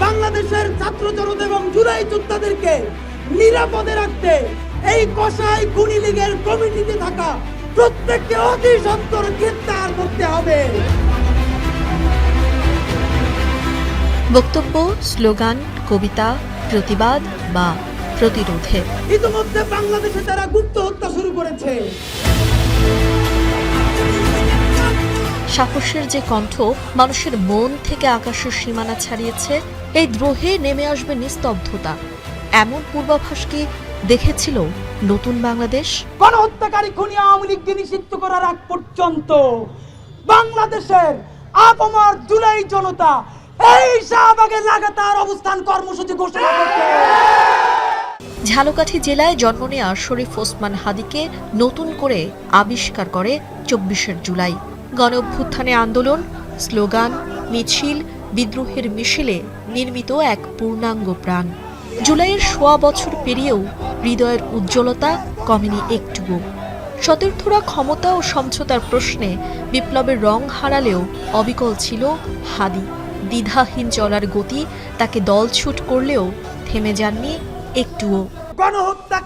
বাংলাদেশের ছাত্র জনতা এবং জুলাই যোদ্ধাদেরকে নিরাপদে রাখতে এই কসাই খুনি লীগের কমিটিতে থাকা প্রত্যেককে অতি সত্তর গ্রেপ্তার করতে হবে। বক্তব্য, স্লোগান, কবিতা, প্রতিবাদ বা প্রতিরোধে। ইতিমধ্যে বাংলাদেশে তারা গুপ্ত হত্যা শুরু করেছে। সাহসের যে কণ্ঠ মানুষের মন থেকে আকাশের সীমানা ছাড়িয়েছে এই দ্রোহে নেমে আসবে নিস্তব্ধতা। এমন পূর্বাভাস কি দেখেছিল নতুন বাংলাদেশ? গণহত্যাকারী খুনি আওয়ামী লীগকে নিষিদ্ধ করার আগ পর্যন্ত বাংলাদেশের আপমার জুলাই জনতা এই শাহবাগে লাগাতার অবস্থান কর্মসূচি ঘোষণা করছে। ঝালকাঠি জেলায় জন্ম নেওয়া শরীফ ওসমান হাদিকে নতুন করে আবিষ্কার করে চব্বিশের জুলাই। গণ অভ্যুত্থানে আন্দোলন, স্লোগান, মিছিল, বিদ্রোহের মিছিলে নির্মিত এক পূর্ণাঙ্গ প্রাণ। জুলাইয়ের সোয়া বছর পেরিয়েও হৃদয়ের উজ্জ্বলতা কমেনি একটুও সতীর্থরা ক্ষমতা ও সমঝোতার প্রশ্নে বিপ্লবের রং হারালেও অবিকল ছিল হাদি। দ্বিধাহীন চলার গতি তাকে দলছুট করলেও থেমে যাননি একটুও। গণহত্যা